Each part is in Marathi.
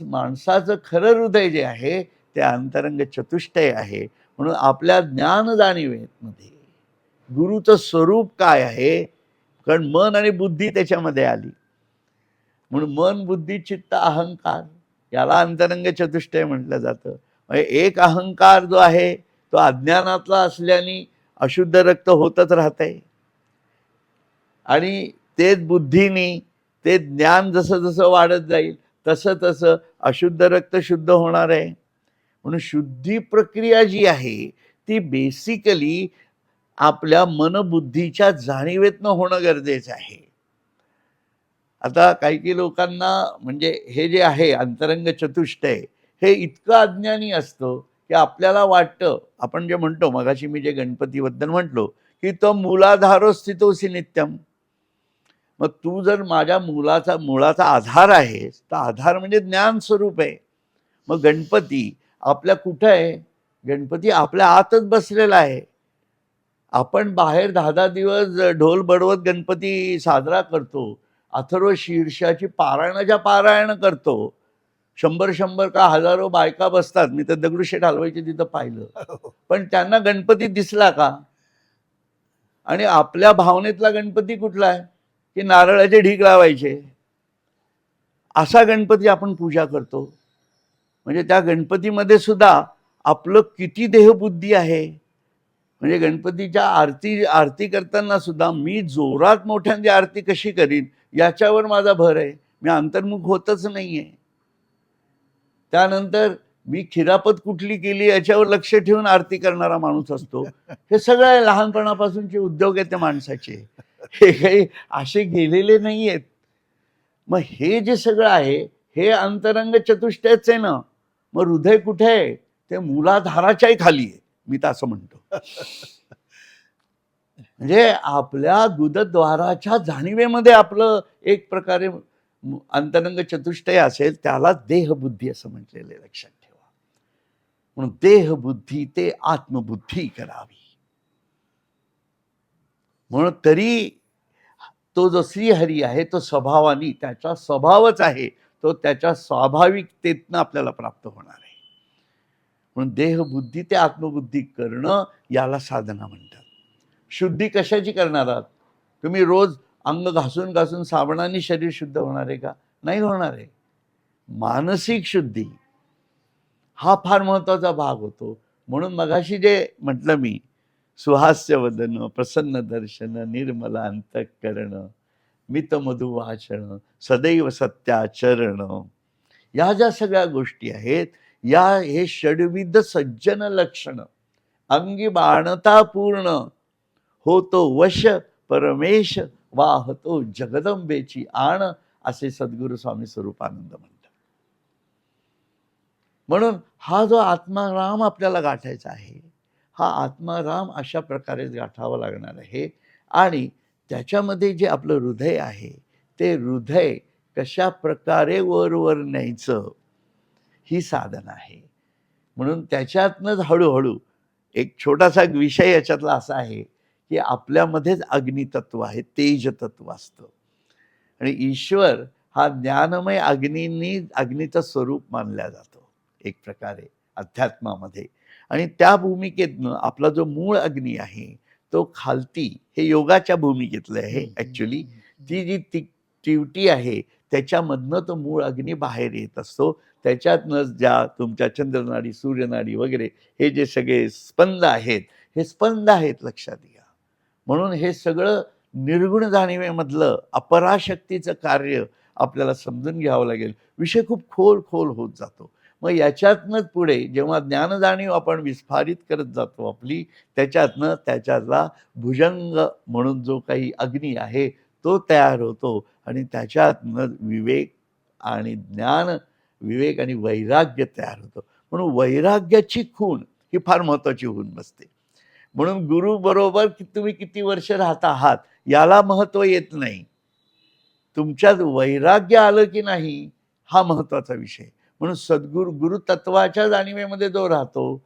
माणसाचं खरं हृदय जे आहे ते अंतरंग चतुष्टय आहे. म्हणून आपल्या ज्ञान जाणीवेमध्ये गुरुचं स्वरूप काय आहे? कारण मन आणि बुद्धी त्याच्यामध्ये आली. म्हणून मन बुद्धी चित्त अहंकार याला अंतरंग चतुष्टय म्हटलं जातं. म्हणजे एक अहंकार जो आहे तो अज्ञानातला असल्याने अशुद्ध रक्त होतच राहतंय. आणि तेच बुद्धीनी ते ज्ञान जसं जसं वाढत जाईल तसं तसं अशुद्ध रक्त शुद्ध होणार आहे. म्हणून शुद्धी प्रक्रिया जी आहे ती बेसिकली आपल्या मनबुद्धीच्या जाणीवेतनं होणं गरजेचं आहे. आता काही काही लोकांना म्हणजे हे जे आहे अंतरंग चतुष्टय हे इतकं अज्ञानी असतं की आपल्याला वाटतं आपण जे म्हणतो मगाशी मी जे गणपतीबद्दल म्हटलो की तो मुलाधारो स्थितोसी नित्यम. मग तू जर माझ्या मुलाचा मुळाचा आधार आहेस तर आधार म्हणजे ज्ञान स्वरूप आहे. मग गणपती आपल्या कुठं आहे? गणपती आपल्या आतच बसलेला आहे. आपण बाहेर दहा दहा दिवस ढोल बडवत गणपती साजरा करतो. अथर्व शीर्षाची पारायणाच्या पारायण करतो. शंभर शंभर का हजारो बायका बसतात. मी तर दगडूशेठ हलवायचे तिथं पाहिलं. पण त्यांना गणपती दिसला का? आणि आपल्या भावनेतला गणपती कुठला आहे? की नारळाचे ढीक लावायचे. असा गणपती आपण पूजा करतो. म्हणजे त्या गणपतीमध्ये सुद्धा आपलं किती देहबुद्धी आहे. म्हणजे गणपतीच्या आरती आरती करताना सुद्धा मी जोरात मोठ्यांची आरती कशी करीन याच्यावर माझा भर आहे. मी अंतर्मुख होतच नाही आहे त्यानंतर मी खिरापत कुठली केली याच्यावर लक्ष ठेवून आरती करणारा माणूस असतो. हे सगळं लहानपणापासूनचे उद्योग आहेत त्या माणसाचे. हे काही असे गेलेले नाही आहेत मग हे जे सगळं आहे हे अंतरंग चतुष्टयच आहे ना मग हृदय कुठे आहे? ते मुलाधाराच्याही खाली आहे मी तर असं म्हणतो. म्हणजे आपल्या गुदद्वाराच्या जाणीवेमध्ये आपलं एक प्रकारे अंतरंग चतुष्टय असेल त्याला देहबुद्धी असं म्हटलेलं लक्षात ठेवा. म्हणून देहबुद्धी ते आत्मबुद्धी करावी. म्हणून तरी तो जो श्रीहरी आहे तो स्वभावानी त्याचा स्वभावच आहे. तो त्याच्या स्वाभाविकतेतनं आपल्याला प्राप्त होणार आहे. म्हणून देहबुद्धी ते आत्मबुद्धी करणं याला साधना म्हणतात. शुद्धी कशाची करणार आहात? तुम्ही रोज अंग घासून घासून साबणाने शरीर शुद्ध होणार आहे का? नाही होणार आहे. मानसिक शुद्धी हा फार महत्त्वाचा भाग होतो. म्हणून मगाशी जे म्हटलं मी सुहास्य वदन प्रसन्न दर्शन निर्मल अंतःकरण मित सदैव सत्याचरण. या ज्या सगळ्या गोष्टी आहेत या हे षडविध सज्जन लक्षण. अंगी बाणता पूर्ण. होतो वश परमेश वाहतो जगदंबेची आण असे सद्गुरू स्वामी स्वरूपानंद म्हणतात. म्हणून हा जो आत्माराम आपल्याला गाठायचा आहे हा आत्माराम अशा प्रकारे गाठावा लागणार आहे. आणि त्याच्यामध्ये जे आपलं हृदय आहे ते हृदय कशा प्रकारे वर वर न्यायचं ही साधन आहे. म्हणून त्याच्यातनंच हळूहळू एक छोटासा विषय याच्यातला असा आहे की आपल्यामध्येच अग्नितत्व आहे तेजतत्व असतं. आणि ईश्वर हा ज्ञानमय अग्नींनी अग्नीचं स्वरूप मानला जातो एक प्रकारे अध्यात्मामध्ये. आणि त्या भूमिकेतनं आपला जो मूळ अग्नी आहे तो खालती हे योगाच्या भूमिकेतलं आहे ॲक्च्युली ती जी ती टिवटी आहे त्याच्यामधनं तो मूळ अग्नी बाहेर येत असतो. त्याच्यातनं ज्या तुमच्या चंद्रनाडी सूर्यनाडी वगैरे हे जे सगळे स्पंद आहेत हे स्पंद आहेत लक्षात घ्या. म्हणून हे सगळं निर्गुण जाणीवेमधलं अपराशक्तीचं कार्य आपल्याला समजून घ्यावं लागेल. विषय खूप खोल खोल होत जातो. मग याच्यातनंच पुढे जेव्हा ज्ञानजाणीव आपण विस्फारित करत जातो आपली त्याच्यातनं त्याच्यातला भुजंग म्हणून जो काही अग्नी आहे तो तयार होतो. आणि त्याच्यातनं विवेक आणि ज्ञान विवेक आणि वैराग्य तयार होतं. म्हणून वैराग्याची खूण ही फार महत्त्वाची होऊन बसते. म्हणून गुरु बरोबर की तुम्ही किती वर्ष राहत आहात याला महत्त्व येत नाही. तुमच्यात वैराग्य आलं की नाही हा महत्त्वाचा विषय. म्हणून सद्गुरू गुरुतत्वाच्या जाणीवेमध्ये जो राहतो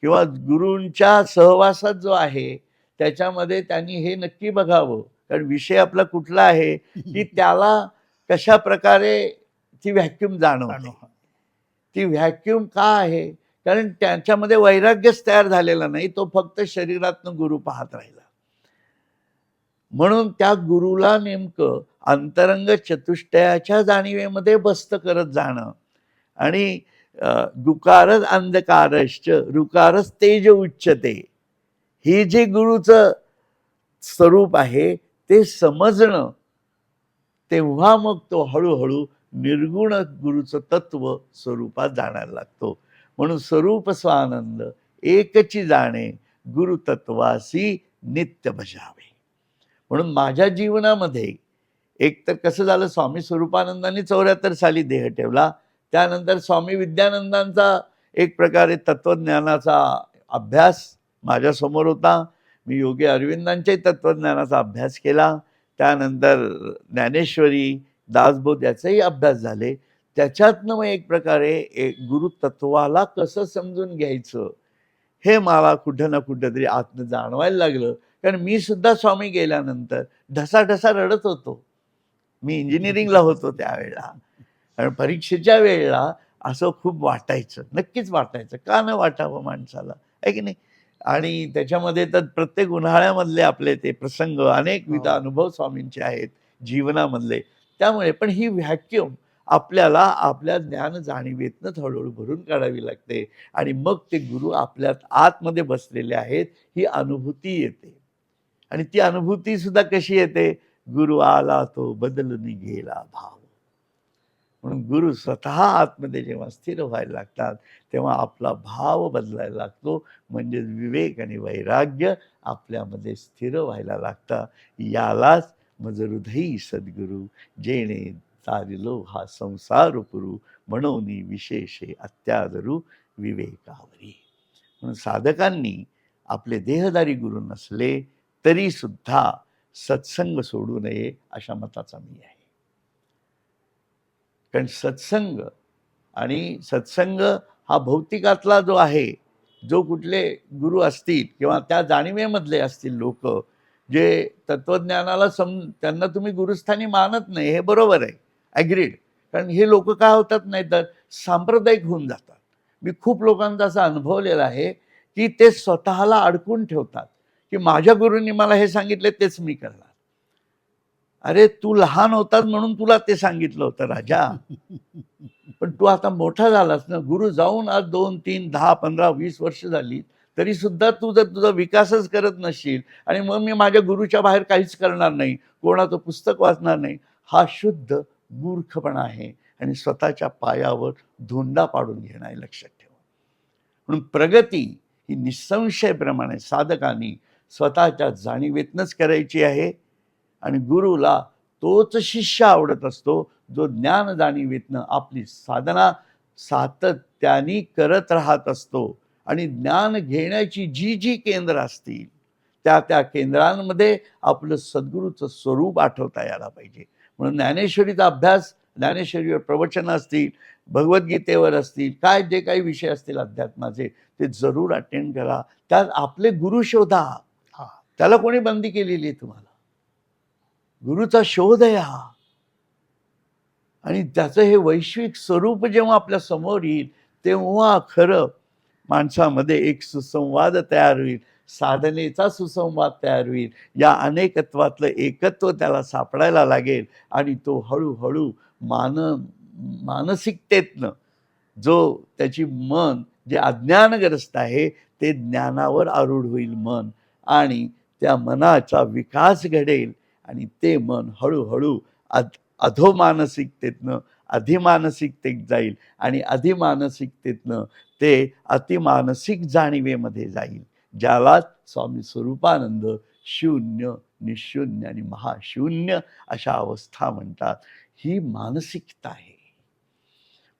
किंवा गुरूंच्या सहवासात जो आहे त्याच्यामध्ये त्यांनी हे नक्की बघावं. कारण विषय आपला कुठला आहे की त्याला कशा प्रकारे ती व्हॅक्युम जाणवते. ती व्हॅक्यूम का आहे? कारण त्याच्यामध्ये वैराग्यच तयार झालेला नाही तो फक्त शरीरातनं गुरु पाहत राहिला. म्हणून त्या गुरुला नेमकं अंतरंग चतुष्टयाच्या जाणीवेमध्ये बस्त करत जाणं आणि गुकारच अंधकारश्च रुकारच तेज उच्चते. ही जे गुरुचं स्वरूप आहे ते समजणं तेव्हा मग तो हळूहळू निर्गुण गुरुचं तत्व स्वरूपात जाणायला लागतो. म्हणून स्वरूप स्वानंद एकची जाणे गुरुतत्वासी नित्य भजावे. म्हणून माझ्या जीवनामध्ये एक तर कसं झालं स्वामी स्वरूपानंदांनी चौऱ्याहत्तर साली देह ठेवला त्यानंतर स्वामी विद्यानंदांचा एक प्रकारे तत्त्वज्ञानाचा अभ्यास माझ्यासमोर होता. मी योगी अरविंदांच्याही तत्त्वज्ञानाचा अभ्यास केला. त्यानंतर ज्ञानेश्वरी दासबोध याचाही अभ्यास झाले. त्याच्यातनं मग एक प्रकारे एक गुरुतत्वाला कसं समजून घ्यायचं हे मला कुठं ना कुठं तरी आतनं जाणवायला लागलं. कारण मी सुद्धा स्वामी गेल्यानंतर ढसा ढसा रडत होतो. मी इंजिनिअरिंगला होतो त्यावेळेला. कारण परीक्षेच्या वेळेला असं खूप वाटायचं नक्कीच वाटायचं. का न वाटावं माणसाला? आहे की नाही? आणि त्याच्यामध्ये तर प्रत्येक उन्हाळ्यामधले आपले ते प्रसंग अनेक विध अनुभव स्वामींचे आहेत जीवनामधले. त्यामुळे पण ही व्हॅक्युम आपल्याला आपल्या ज्ञान जाणीवेतनंच हळूहळू भरून काढावी लागते आणि मग ते गुरु आपल्यात आतमध्ये बसलेले आहेत ही अनुभूती येते. आणि ती अनुभूती सुद्धा कशी येते? गुरु आला तो बदलून गेला भाव. म्हणून गुरु स्वतः आतमध्ये जेव्हा स्थिर व्हायला लागतात तेव्हा आपला भाव बदलायला लागतो. म्हणजे विवेक आणि वैराग्य आपल्यामध्ये स्थिर व्हायला लागतं. यालाच मज हृदयी सद्गुरू जेणे चारिलो हा संसार पुरू म्हणून विशेषे अत्यादरू विवेकावरी. म्हणून साधकांनी आपले देहदारी गुरु नसले तरीसुद्धा सत्संग सोडू नये अशा मताचा मी आहे. कारण सत्संग आणि सत्संग हा भौतिकातला जो आहे जो कुठले गुरु असतील किंवा त्या जाणिवेमधले असतील लोक जे तत्त्वज्ञानाला सम त्यांना तुम्ही गुरुस्थानी मानत नाही हे बरोबर आहे. ॲग्रीड कारण हे लोक काय होतात नाही तर सांप्रदायिक होऊन जातात. मी खूप लोकांचा असं अनुभवलेलं आहे की ते स्वतःला अडकून ठेवतात की माझ्या गुरूंनी मला हे सांगितले तेच मी करणार. अरे तू लहान होतास म्हणून तुला ते सांगितलं होतं राजा. पण तू आता मोठा झालास ना गुरु जाऊन आज दोन तीन दहा पंधरा वीस वर्ष झाली तरी सुद्धा तू जर तुझा विकासच करत नसशील आणि मग मी माझ्या गुरुच्या बाहेर काहीच करणार नाही कोणाचं पुस्तक वाचणार नाही हा शुद्ध मूर्खपणा आहे. आणि स्वतःच्या पायावर धोंडा पाडून घेणं आहे लक्षात ठेवा. म्हणून प्रगती ही निसंशयप्रमाणे साधकांनी स्वतःच्या जाणीवेतनच करायची आहे. आणि गुरुला तोच शिष्य आवडत असतो जो ज्ञान जाणीवेतनं आपली साधना सातत्याने करत राहत असतो. आणि ज्ञान घेण्याची जी जी केंद्र असतील त्या त्या केंद्रांमध्ये आपलं सद्गुरूचं स्वरूप आठवता यायला पाहिजे. म्हणून ज्ञानेश्वरीचा अभ्यास ज्ञानेश्वरीवर प्रवचन असतील भगवद्गीतेवर असतील काय जे काही विषय असतील अध्यात्माचे ते जरूर अटेंड करा. त्यात आपले गुरु शोधा. त्याला कोणी बंदी केलेली आहे तुम्हाला? गुरुचा शोध आहे हा आणि त्याचं हे वैश्विक स्वरूप जेव्हा आपल्यासमोर येईल तेव्हा खरं माणसामध्ये एक सुसंवाद तयार होईल साधनेचा सुसंवाद तयार होईल या अनेकत्वातलं एकत्व त्याला सापडायला लागेल आणि तो हळूहळू मान मानसिकतेतनं जो त्याची मन जे अज्ञानग्रस्त आहे ते ज्ञानावर आरूढ होईल मन आणि त्या मनाचा विकास घडेल. आणि ते मन हळूहळू अध अधोमानसिकतेतनं अधिमानसिकतेत जाईल आणि अधिमानसिकतेतनं ते अतिमानसिक जाणीवेमध्ये जाईल ज्याला स्वामी स्वरूपानंद शून्य निशून्य आणि महाशून्य अशा अवस्था म्हणतात. ही मानसिकता आहे.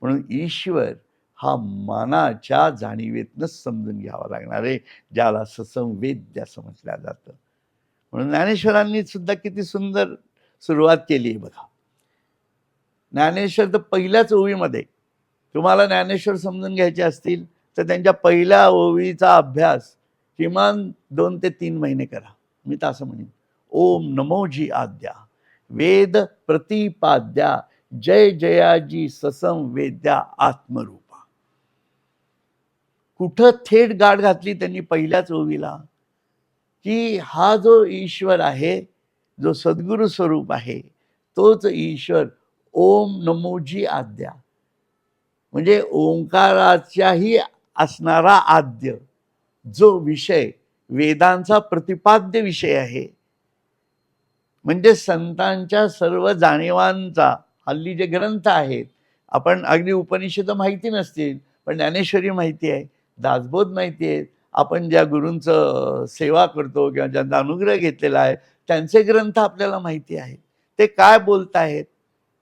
म्हणून ईश्वर हा मनाच्या जाणीवेतनंच समजून घ्यावा लागणार आहे ज्याला ससंवेद्य समजल्या जातं. म्हणून ज्ञानेश्वरांनी सुद्धा किती सुंदर सुरुवात केली आहे बघा. ज्ञानेश्वर तर पहिल्याच ओवीमध्ये. तुम्हाला ज्ञानेश्वर समजून घ्यायचे असतील तर त्यांच्या पहिल्या ओवीचा अभ्यास किमान दोन ते तीन महिने करा. मी तर असं म्हणेन. ओम नमोजी आद्या. वेद प्रतिपाद्या. जय जयाजी ससम वेद्या आत्मरूपा. कुठं थेट गाठ घातली त्यांनी पहिल्याच ओवीला? की हा जो ईश्वर आहे जो सद्गुरु स्वरूप आहे तोच ईश्वर ओम नमोजी आद्या. म्हणजे ओंकाराच्याही असणारा आद्य जो विषय वेदांचा प्रतिपाद्य विषय आहे. म्हणजे संतांच्या सर्व जाणीवांचा हल्ली जे ग्रंथ आहेत आपण अगदी उपनिषद माहिती नसतील पण ज्ञानेश्वरी माहिती आहे दासबोध माहिती आहे आपण ज्या गुरूंचं सेवा करतो किंवा ज्यांचा अनुग्रह घेतलेला आहे त्यांचे ग्रंथ आपल्याला माहिती आहेत. ते काय बोलत आहेत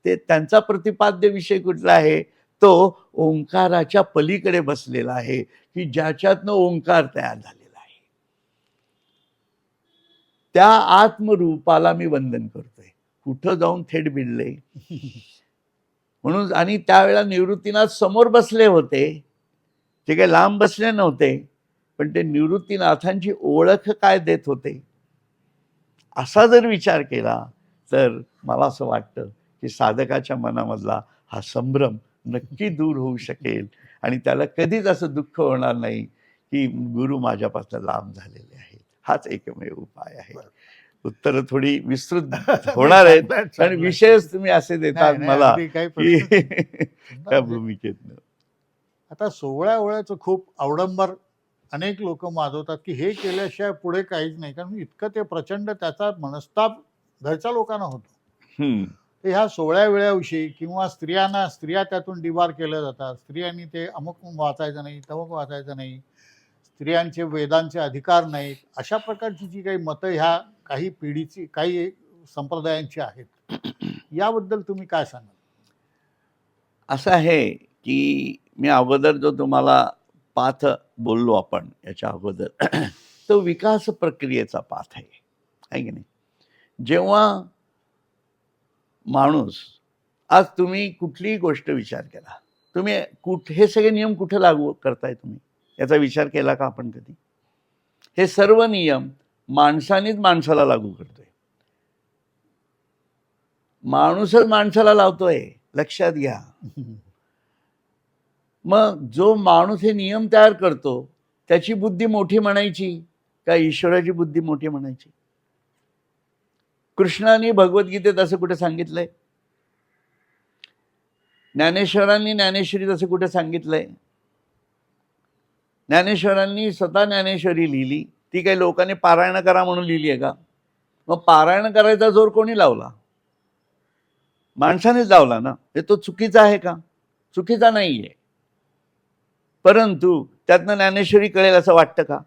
ते त्यांचा प्रतिपाद्य विषय कुठला आहे? तो ओंकाराच्या पलीकडे बसलेला आहे की ज्याच्यातनं ओंकार तयार झालेला आहे. त्या आत्मरूपाला मी वंदन करतोय. कुठं जाऊन थेट भिडले? म्हणून आणि त्यावेळेला निवृत्तीनाथ समोर बसले होते. ते काही लांब बसले नव्हते. पण ते निवृत्तीनाथांची ओळख काय देत होते असा जर विचार केला तर मला असं वाटतं की साधकाच्या मनामधला हा संभ्रम नक्की दूर होऊ शकेल आणि त्याला कधीच असं दुःख होणार नाही की गुरु माझ्यापासून लांब झालेले आहेत हाच एकमेव उपाय आहे. उत्तर थोडी विस्तृत होणार आहेत आणि. विषयच तुम्ही असे देतात मला त्या. भूमिकेतनं आता सोहळ्या ओळ्याचं खूप अवडंबर अनेक लोक माजवतात की हे केल्याशिवाय पुढे काहीच नाही. कारण इतकं ते प्रचंड त्याचा मनस्ताप घरच्या लोकांना होतो. ह्या सोहळ्या वेळाविषयी किंवा स्त्रियांना स्त्रिया त्यातून डिबार केल्या जातात. स्त्रियांनी ते अमुक वाचायचं नाही तमुक वाचायचं नाही. स्त्रियांचे वेदांचे अधिकार नाहीत. अशा प्रकारची जी काही मतं ह्या काही पिढीची काही संप्रदायांची आहेत. याबद्दल तुम्ही काय सांगाल? असं आहे की मी अगोदर जो तुम्हाला पाथ बोललो आपण याच्या अगोदर. तो विकास प्रक्रियेचा पाथ आहे. आहे की नाही? जेव्हा माणूस आज तुम्ही कुठलीही गोष्ट विचार केला तुम्ही कुठ हे सगळे नियम कुठे लागू करताय तुम्ही? याचा विचार केला का आपण कधी? हे सर्व नियम माणसानेच माणसाला लागू करतोय. माणूसच माणसाला लावतोय. लक्षात घ्या. मग जो माणूस हे नियम तयार करतो त्याची बुद्धी मोठी म्हणायची का ईश्वराची बुद्धी मोठी म्हणायची? कृष्णाने भगवद्गीतेत असं कुठे सांगितलंय? ज्ञानेश्वरांनी ज्ञानेश्वरीत असं कुठे सांगितलंय? ज्ञानेश्वरांनी स्वतः ज्ञानेश्वरी लिहिली. ती काही लोकांनी पारायण करा म्हणून लिहिली आहे का? मग पारायण करायचा जोर कोणी लावला? माणसानेच लावला ना? हे तो चुकीचा आहे का? चुकीचा नाही आहे परंतु त्यातनं ज्ञानेश्वरी कळेल असं वाटतं का?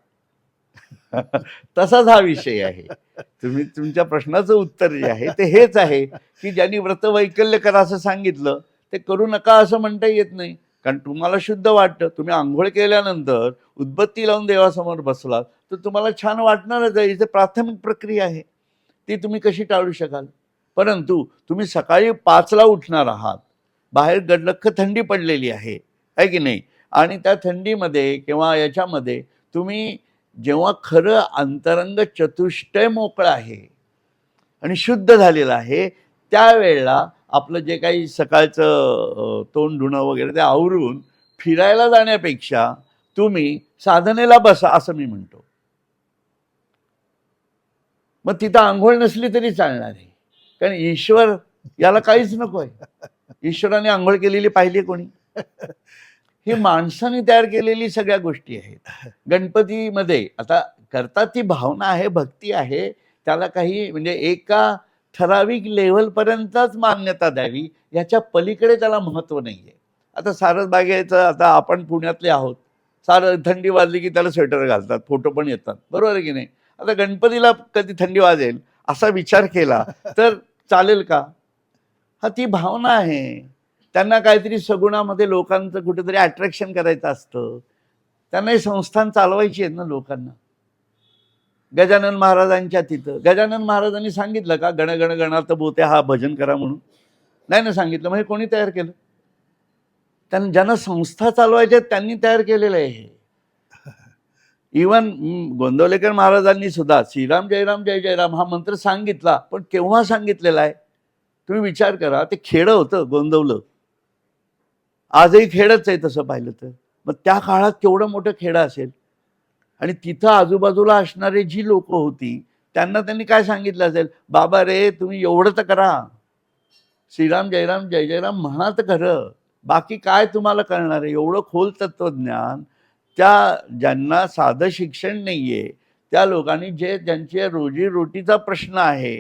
तसाच हा विषय आहे. तुम्ही तुमच्या प्रश्नाचं उत्तर जे आहे ते हेच आहे की ज्यांनी व्रतवैकल्य करा असं सांगितलं ते करू नका असं म्हणता येत नाही. कारण तुम्हाला शुद्ध वाटतं. तुम्ही आंघोळ केल्यानंतर उदबत्ती लावून देवासमोर बसलात तर तुम्हाला छान वाटणारच आहे. इथे प्राथमिक प्रक्रिया आहे. ती तुम्ही कशी टाळू शकाल? परंतु तुम्ही सकाळी पाचला उठणार आहात. बाहेर गडलख्ख थंडी पडलेली आहे. आहे की नाही? आणि त्या थंडीमध्ये किंवा याच्यामध्ये तुम्ही जेव्हा खरं अंतरंग चतुष्टय मोकळं आहे आणि शुद्ध झालेलं आहे त्यावेळेला आपलं जे काही सकाळचं तोंड धुणं वगैरे ते आवरून फिरायला जाण्यापेक्षा तुम्ही साधनेला बसा असं मी म्हणतो. मग तिथं आंघोळ नसली तरी चालणार आहे. कारण ईश्वर याला काहीच नको आहे ईश्वराने आंघोळ केलेली पाहिली कोणी? ही माणसाने तयार केलेली सगळ्या गोष्टी आहेत. गणपतीमध्ये आता करतात ती भावना आहे भक्ती आहे त्याला काही म्हणजे एका ठराविक लेव्हलपर्यंतच मान्यता द्यावी याच्या पलीकडे त्याला महत्त्व नाही आहे आता सारसबागेचं आता आपण पुण्यातले आहोत. सार थंडी वाजली की त्याला स्वेटर घालतात फोटो पण येतात. बरोबर आहे की नाही? आता गणपतीला कधी थंडी वाजेल असा विचार केला तर चालेल का? हा ती भावना आहे. त्यांना काहीतरी सगुणामध्ये लोकांचं कुठेतरी अट्रॅक्शन करायचं असतं. त्यांना हे संस्थान चालवायची आहेत ना लोकांना. गजानन महाराजांच्या तिथं. गजानन महाराजांनी सांगितलं का गण गण गणात बोते हा भजन करा म्हणून. नाही ना सांगितलं. मग हे कोणी तयार केलं? त्यांना ज्यांना संस्था चालवायच्या आहेत, त्यांनी तयार केलेलं आहे हे. इवन गोंदवलेकर महाराजांनी सुद्धा श्रीराम जयराम जय जयराम हा मंत्र सांगितला पण केव्हा सांगितलेला आहे? तुम्ही विचार करा. ते खेडं होतं गोंदवलं. आजही खेडच आहे तसं पाहिलं तर. मग त्या काळात केवढं मोठं खेडं असेल? आणि तिथं आजूबाजूला असणारे जी लोक होती त्यांना त्यांनी काय सांगितलं असेल? बाबा रे तुम्ही एवढं तर करा. श्रीराम जयराम जय जयराम म्हणा तर खरं. बाकी काय तुम्हाला कळणार आहे? एवढं खोल तत्वज्ञान त्या ज्यांना साधं शिक्षण नाही आहे त्या लोकांनी जे ज्यांच्या रोजीरोटीचा प्रश्न आहे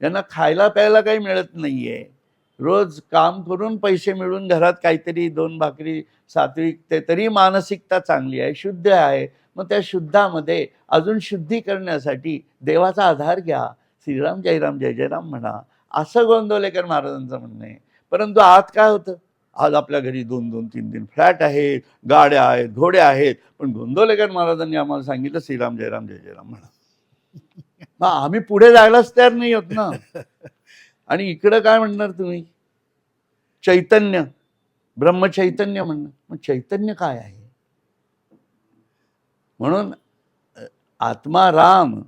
ज्यांना खायला प्यायला काही मिळत नाही आहे रोज काम करून पैसे मिळून घरात काहीतरी दोन भाकरी सात्विक ते तरी मानसिकता चांगली आहे शुद्ध आहे. मग त्या शुद्धामध्ये अजून शुद्धी करण्यासाठी देवाचा आधार घ्या. श्रीराम जयराम जय जयराम म्हणा. असं गोंदवलेकर महाराजांचं म्हणणं आहे. परंतु आत काय होतं? आज आपल्या घरी दोन दोन तीन तीन फ्लॅट आहेत गाड्या आहेत घोड्या आहेत. पण गोंदवलेकर महाराजांनी आम्हाला सांगितलं श्रीराम जयराम जय जयराम म्हणा. मग आम्ही पुढे जायलाच तयार नाही होत ना. आणि इकडं काय म्हणणार तुम्ही? चैतन्य. ब्रह्मचैतन्य म्हणणं मग चैतन्य काय आहे? म्हणून आत्माराम आत्मा राम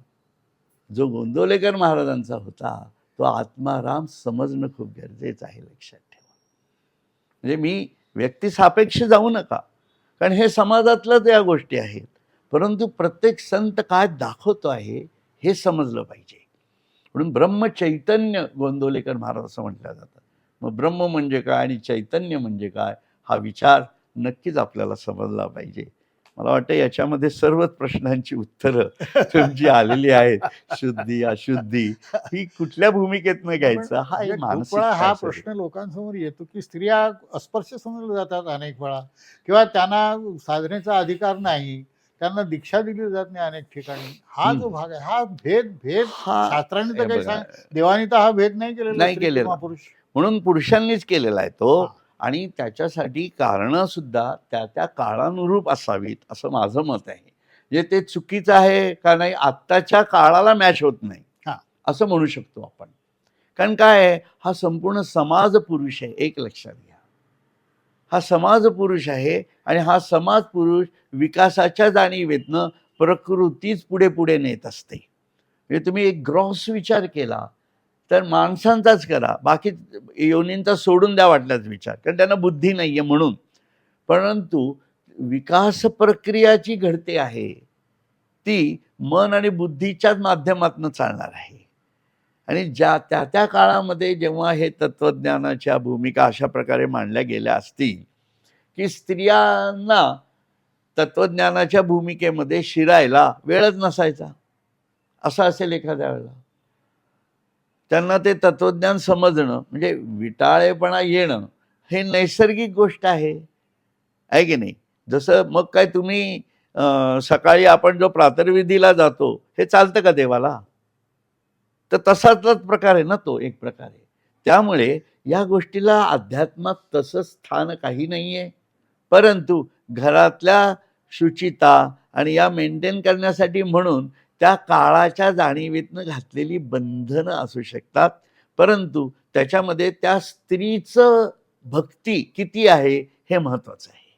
जो गोंदवलेकर महाराजांचा होता तो आत्मा राम समजणं खूप गरजेचं आहे लक्षात ठेवा. म्हणजे मी व्यक्तिसापेक्ष जाऊ नका. कारण हे समाजातल्याच या गोष्टी आहेत. परंतु प्रत्येक संत काय दाखवतो आहे हे समजलं पाहिजे. म्हणून ब्रह्मचैतन्य गोंदवलेकर महाराज असं म्हटलं जातं मग ब्रह्म म्हणजे काय आणि चैतन्य म्हणजे काय हा विचार नक्कीच आपल्याला समजला पाहिजे. मला वाटतं याच्यामध्ये सर्वच प्रश्नांची उत्तरं तुमची आलेली आहेत. शुद्धी अशुद्धी ही कुठल्या भूमिकेतनं घ्यायचं? हा म्हणजे वेळा हा. प्रश्न लोकांसमोर येतो की स्त्रिया अस्पर्श समजल्या जातात अनेक वेळा किंवा त्यांना साधनेचा अधिकार नाही. त्यांना दीक्षा दिली जात नाही अनेक ठिकाणी. हा जो. भाग आहे हा भेद भेद. शास्त्रांनी तर काही सांग देवानी तर हा भेद नाही केलेला नाही केलेला. पुरुष म्हणून पुरुषांनीच केलेला आहे तो. आणि त्याच्यासाठी कारणं सुद्धा त्या त्या काळानुरूप असावीत असं माझं मत आहे. म्हणजे ते चुकीचं आहे का नाही आत्ताच्या काळाला मॅच होत नाही. हा. असं म्हणू शकतो आपण. कारण काय आहे हा संपूर्ण समाज पुरुष आहे एक लक्षात घ्या. हा समाज पुरुष आहे आणि हा समाज पुरुष विकासाच्या जाणीवेतनं प्रकृतीच पुढे पुढे नेत असते. म्हणजे तुम्ही एक ग्रॉस विचार केला तर माणसांचाच करा. बाकी योनींचा सोडून द्या वाटल्याच विचार कारण त्यांना बुद्धी नाही आहे म्हणून. परंतु विकास प्रक्रिया जी घडते आहे. ती मन आणि बुद्धीच्याच माध्यमातून चालणार आहे. आणि ज्या त्या त्या काळामध्ये जेव्हा हे तत्त्वज्ञानाच्या भूमिका अशा प्रकारे मांडल्या गेल्या असतील की स्त्रियांना तत्त्वज्ञानाच्या भूमिकेमध्ये शिरायला वेळच नसायचा. असं असेल एखाद्या वेळेला. त्यांना ते तत्वज्ञान समजणं म्हणजे विटाळेपणा येणं हे नैसर्गिक गोष्ट आहे. आहे की नाही? जसं मग काय तुम्ही सकाळी आपण जो प्रातर्विधीला जातो हे चालतं का देवाला? तर तसाच प्रकार आहे ना तो एक प्रकार आहे. त्यामुळे या गोष्टीला अध्यात्मात तसं स्थान काही नाही आहे परंतु घरातल्या शुचिता आणि या मेंटेन करण्यासाठी म्हणून त्या काळाच्या जाणीवेतनं घातलेली बंधनं असू शकतात. परंतु त्याच्यामध्ये त्या स्त्रीचं भक्ती किती आहे हे महत्त्वाचं आहे.